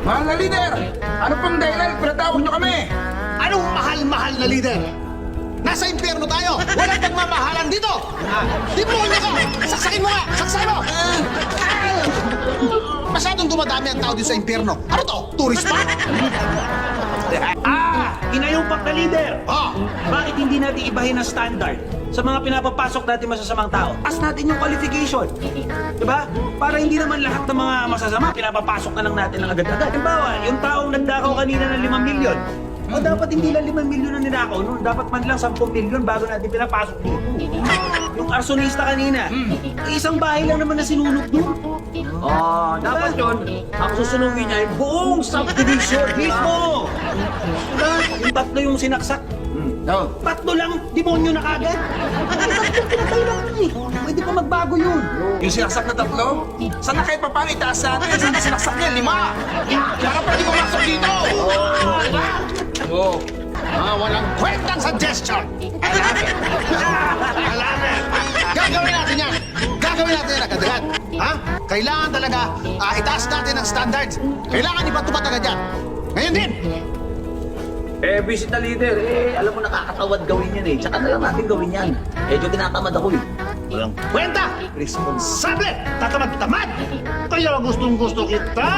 Mahal na leader, ano pong dahilan pinatawag niyo kami? Anong mahal-mahal na leader? Nasa impyerno tayo! Walang pagmamahalan dito! Demonyo ka! Saksakin mo nga! Saksakin mo! Masyadong dumadami ang tao dito sa impyerno. Ano to? Tourist spot? Ah! Inayumpak na leader! Oh, Bakit hindi natin ibahin ang standard sa mga pinapapasok natin masasamang tao? As natin yung qualification. Diba? Para hindi naman lahat ng mga masasama, pinapapasok na lang natin ng agad-agad. Halimbawa, yung taong nagdakaw kanina ng 5 milyon, o dapat hindi lang 5 milyon ang ninakaw nun. Dapat man lang 10 milyon bago natin pinapasok dito. Yung arsonista kanina, eh, isang bahay lang naman na sinunog doon. Oh, dapat yun, ang susunugin niya ay buong subdivision Mismo! Diba? Yung tatlo yung sinaksak. Oh. Tatlo lang, demonyo na kagad. Tatlo pinatay lang yun eh. Pwede pa magbago yun. Yung sinaksak na tatlo? Sana kahit pa paano itaas natin? Sana sinaksak niya? Lima! Kaya ka pwede pumasok dito! Oh. mga walang kwentang suggestion! Alamin! Gagawin natin yan! Gagawin natin yan agad-agad! Ha? Kailangan talaga ah, itaas natin ang standards. Kailangan ipatupad agad yan. Ngayon din! Eh, visit na leader, eh, alam mo nakakatawad gawin yan eh. Tsaka na lang natin gawin yan. Medyo tinatamad ako eh. Walang kwenta! Responsable! Tatamad-tamad! Kaya gustong gusto kita!